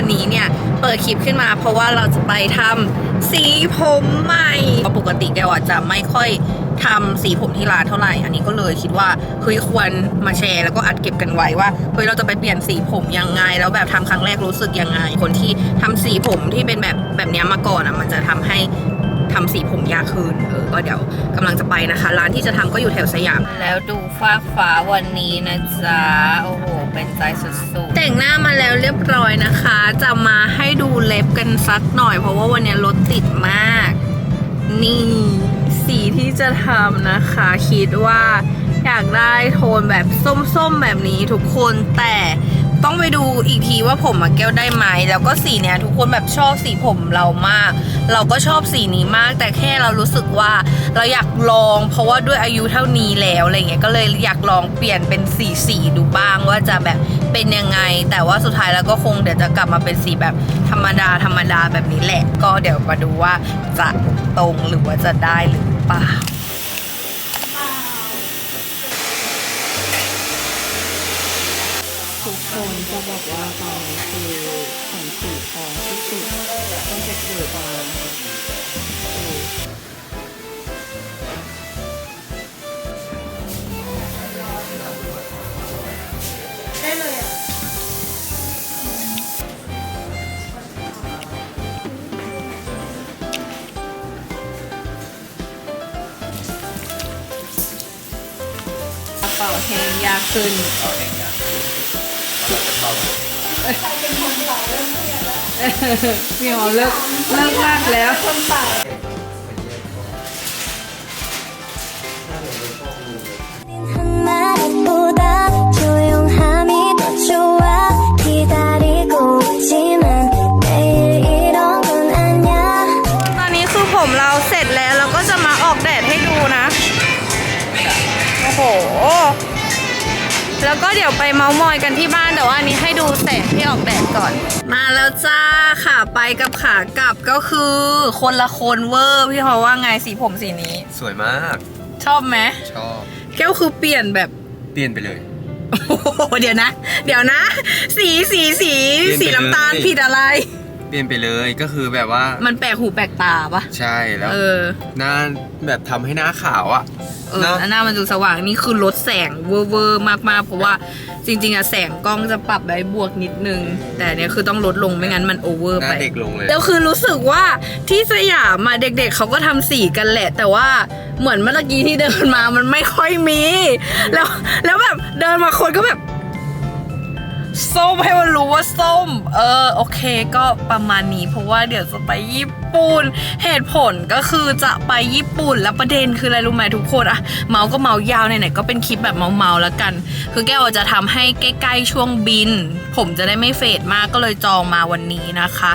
วันนี้เนี่ย เปิดคลิปขึ้นมา เพราะว่าเราจะไปทำสีผมใหม่ปกติแกอาจจะไม่ค่อยทำสีผมที่ร้านเท่าไหร่ อันนี้ก็เลยคิดว่าเฮ้ยควรมาแชร์แล้วก็อัดเก็บกันไว้ว่าเฮ้ยเราจะไปเปลี่ยนสีผมยังไง แล้วแบบทำครั้งแรกรู้สึกยังไง คนที่ทำสีผมที่เป็นแบบแบบนี้มาก่อนอะมันจะทำให้ ทำสีผมยากขึ้นเออก็เดี๋ยวกำลังจะไปนะคะ ร้านที่จะทำก็อยู่แถวสยาม แล้วดูฟ้าฟ้าวันนี้นะจ๊ะ โอ้โห เป็นใจสุดๆ แต่งหน้ามาแล้วเรียบร้อยนะคะ จะมาให้ดูเล็บกันสักหน่อย เพราะว่าวันนี้รถติดมาก นี่สีที่จะทำนะคะ คิดว่าอยากได้โทนแบบส้มๆแบบนี้ทุกคนแต่ ต้องไปดูอีกทีว่าผมอะแก้วได้ไหมแล้วก็สีเนี้ยทุกคนแบบชอบสีผมเรามาก เราก็ชอบสีนี้มาก แต่แค่เรารู้สึกว่าเราอยากลอง เพราะว่าด้วยอายุเท่านี้แล้วอะไรเงี้ยก็เลยอยากลองเปลี่ยนเป็นสีสีดูบ้างว่าจะแบบเป็นยังไง แต่ว่าสุดท้ายแล้วก็คงเดี๋ยวจะกลับมาเป็นสีแบบธรรมดาธรรมดาแบบนี้แหละ ก็เดี๋ยวมาดูว่าจะตรงหรือว่าจะได้หรือเปล่า ทุกคนจะบอกว่าตอนนี้คือผมสีทองที่สุดตั้งแต่เกิดมาดูกระเป๋าแห้งยากขึ้น เราเป็นะแล้วเริ่มเข้ามาพี่หอมเลิกเลิกมากแก็เดี๋ยวไปเมาส์มอยกันที่บ้านแต่ว่าอันนี้ให้ดูแสงที่ออกแดดก่อน มาแล้วจ้าขาไปกับขากลับก็คือ คนละคนเวอร์พี่ฮอว่าไงสีผมสีนี้ สวยมาก ชอบไหมชอบแก้วคือเปลี่ยนแบบเปลี่ยนไปเลยโอ้โหเดี๋ยวนะ เดี๋ยวนะ สีสีสีเปลี่สียนไปเลยน้ำตาลผิดอะไร เปลี่ยนไปเลยก็คือแบบว่ามันแปลกหูแปลกตาปะใช่แล้วเออหน้าแบบทำให้หน้าขาวอะเออเนอะหน้ามันดูสว่างนี่คือลดแสงเวอร์เวอร์มากๆ เพราะว่าจริง ๆอะแสงกล้องจะปรับได้บวกนิดนึง แต่อันเนี้ยคือต้องลดลงไม่งั้นมันโอเวอร์หน้าไปเด็กลงเลยแล้วคือรู้สึกว่าที่สยามอะเด็กๆเขาก็ทำสีกันแหละ แต่ว่าเหมือนเมื่อกี้ที่เดินมามันไม่ค่อยมี แล้วแล้วแบบเดินมาคนก็แบบ ส้มให้มันรู้ว่าส้ม เออโอเคก็ประมาณนี้ เพราะว่าเดี๋ยวจะไปญี่ปุ่น เหตุผลก็คือจะไปญี่ปุ่นแล้วประเด็นคืออะไรรู้ไหมทุกคนอะเมาก็เมายาวไหนๆก็เป็นคลิปแบบเมาๆแล้วกัน คือแก้วจะทำให้ใกล้ๆช่วงบิน ผมจะได้ไม่เฟดมากก็เลยจองมาวันนี้นะคะ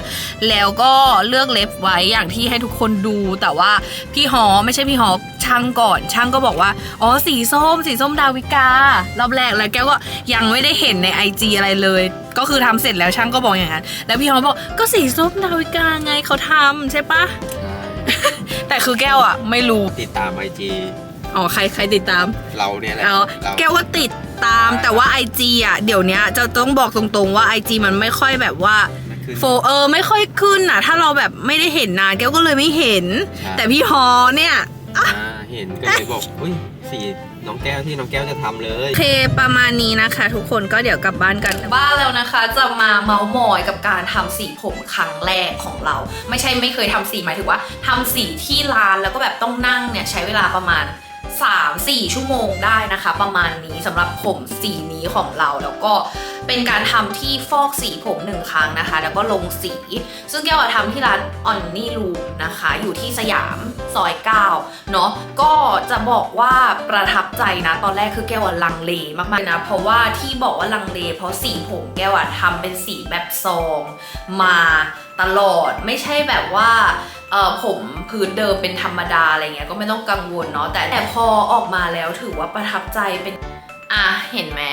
แล้วก็เลือกเล็บไว้อย่างที่ให้ทุกคนดูแต่ว่าพี่ฮอไม่ใช่พี่ฮอ ช่างก่อนช่างก็บอกว่าอ๋อสีส้ม สีส้มดาวิการอบแรกแล้วแก้วก็ยังไม่ได้เห็นในไอจีอะไรเลย ก็คือทำเสร็จแล้วช่างก็บอกอย่างนั้นแล้วพี่ฮอบอกก็สีส้มดาวิกาไงเขาทำใช่ปะแต่คือแก้วอะไม่รู้ติดตามไอจีอ๋อใครใครติดตาม เราเนี่ยแหละเอาเราแก้วว่าติดตามใช่แต่ว่า IG อะเดี๋ยวเนี้ยจะต้องบอกตรงๆว่า IG มันไม่ค่อยแบบว่ามันคือโฟเออไม่ค่อยขึ้นอะ ถ้าเราแบบไม่ได้เห็นนานแก้วก็เลยไม่เห็นใช่แต่พี่ฮอเนี่ยอ่า เห็นก็เลยบอกอุ้ยสีน้องแก้วที่น้องแก้วจะทำเลย โอเคประมาณนี้นะคะ ทุกคนก็เดี๋ยวกลับบ้านกัน บ้านแล้วนะคะจะมาเมาส์มอยกับการทำสีผมครั้งแรกของเรา ไม่ใช่ไม่เคยทำสีหมายถึงว่าทำสีที่ร้านแล้วก็แบบต้องนั่งเนี่ยใช้เวลาประมาณ 3-4 ชั่วโมงได้นะคะ ประมาณนี้สำหรับผมสีนี้ของเราแล้วก็เป็นการทำที่ฟอกสีผมหนึ่งครั้งนะคะ แล้วก็ลงสี ซึ่งแก้วทำที่ร้านออนนี่รูนะคะ อยู่ที่สยามซอย9เนาะก็จะบอกว่าประทับใจนะ ตอนแรกคือแก้วลังเลมากๆนะ เพราะว่าที่บอกว่าลังเล เพราะสีผมแก้วทำเป็นสีแบบซองมาตลอดไม่ใช่แบบว่าผมพื้นเดิมเป็นธรรมดาอะไรเงี้ยก็ไม่ต้องกังวลเนาะแต่แต่พอออกมาแล้วถือว่าประทับใจเป็น อะเห็นไหม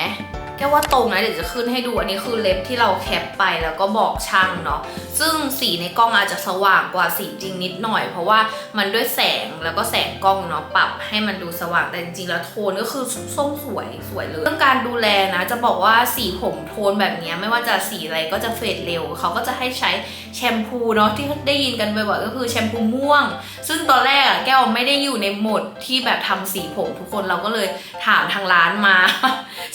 แค่ว่าตรงนะเดี๋ยวจะขึ้นให้ดูอันนี้คือเล็บที่เราแคปไปแล้วก็บอกช่างเนาะซึ่งสีในกล้องอาจจะสว่างกว่าสีจริงนิดหน่อย เพราะว่ามันด้วยแสงแล้วก็แสงกล้องเนาะปรับให้มันดูสว่างแต่จริงๆแล้วโทนก็คือส้มสวยสวยเลยเรื่องการดูแลนะจะบอกว่าสีผมโทนแบบนี้ไม่ว่าจะสีอะไรก็จะเฟดเร็วเขาก็จะให้ใช้แชมพูเนาะที่ได้ยินกันบ่อยๆก็คือแชมพูม่วง ซึ่งตอนแรกอะแก้วไม่ได้อยู่ในโหมดที่แบบทำสีผมทุกคนเราก็เลยถามทางร้านมา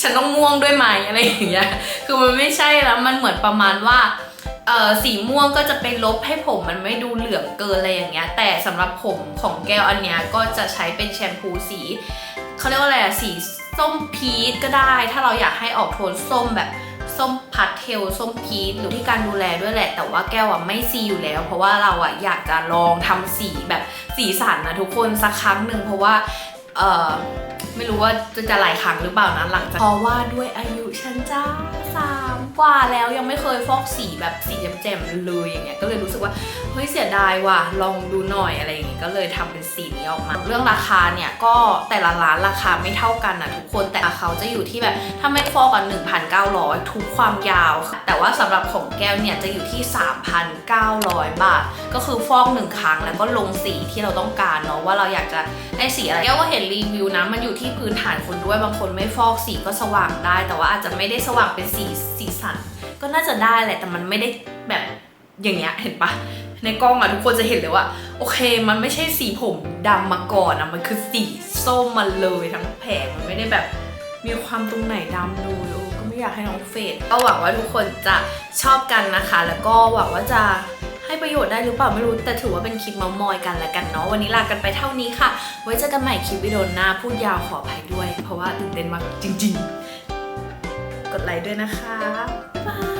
ฉันต้องม่วงด้วยไหมอะไรอย่างเงี้ยคือมันไม่ใช่แล้วมันเหมือนประมาณว่าเออสีม่วงก็จะไปลบให้ผมมันไม่ดูเหลืองเกินอะไรอย่างเงี้ย แต่สำหรับผมของแก้วอันเนี้ยก็จะใช้เป็นแชมพูสีเขาเรียกว่าอะไรอะสีส้มพีชก็ได้ ถ้าเราอยากให้ออกโทนส้มแบบส้มพัดเทลส้มพีชหรือที่การดูแลด้วยแหละ แต่ว่าแก้วอะไม่ซีอยู่แล้ว เพราะว่าเราอะอยากจะลองทำสีแบบสีสันนะทุกคนสักครั้งหนึ่งเพราะว่าเออ ไม่รู้ว่าจะจะหลายครั้งหรือเปล่านะหลังจากเพราะว่าด้วยอายุฉันจ้าสามกว่าแล้วยังไม่เคยฟอกสีแบบสีแจ่มๆเลยอย่างเงี้ยก็เลยรู้สึกว่าเฮ้ยเสียดายว่ะลองดูหน่อยอะไรอย่างเงี้ยก็เลยทำเป็นสีนี้ออกมา เรื่องราคาเนี่ยก็แต่ละร้านราคาไม่เท่ากันนะทุกคนแต่เขาจะอยู่ที่แบบถ้าไม่ฟอกกัน1,900 ทุกความยาว แต่ว่าสำหรับของแก้วเนี่ยจะอยู่ที่ 3,900 บาท ก็คือฟอกหนึ่งครั้งแล้วก็ลงสีที่เราต้องการเนาะว่าเราอยากจะได้สีอะไรแก้วก็เห็นรีวิวนะมันอยู่ที่พื้นฐานคนด้วยบางคนไม่ฟอกสีก็สว่างได้ แต่ว่าอาจจะไม่ได้สว่างเป็นสีสีสัน ก็น่าจะได้แหละแต่มันไม่ได้แบบอย่างเงี้ยเห็นปะในกล้องอะทุกคนจะเห็นเลยว่า โอเค มันไม่ใช่สีผมดำมาก่อนอะมันคือสีส้มมาเลยทั้งแผงมันไม่ได้แบบมีความตรงไหนดำเลยก็ไม่อยากให้น้องเฟดก็หวังว่าทุกคนจะชอบกันนะคะ แล้วก็หวังว่าจะ ให้ประโยชน์ได้หรือเปล่าไม่รู้ แต่ถือว่าเป็นคลิปเมามอยกันแล้วกันเนาะวันนี้ลากันไปเท่านี้ค่ะ ไว้เจอกันใหม่คลิปวิดีโอหน้าพูดยาวขออภัยด้วย เพราะว่าตื่นเต้นมากจริง ๆ กดไลค์ด้วยนะคะ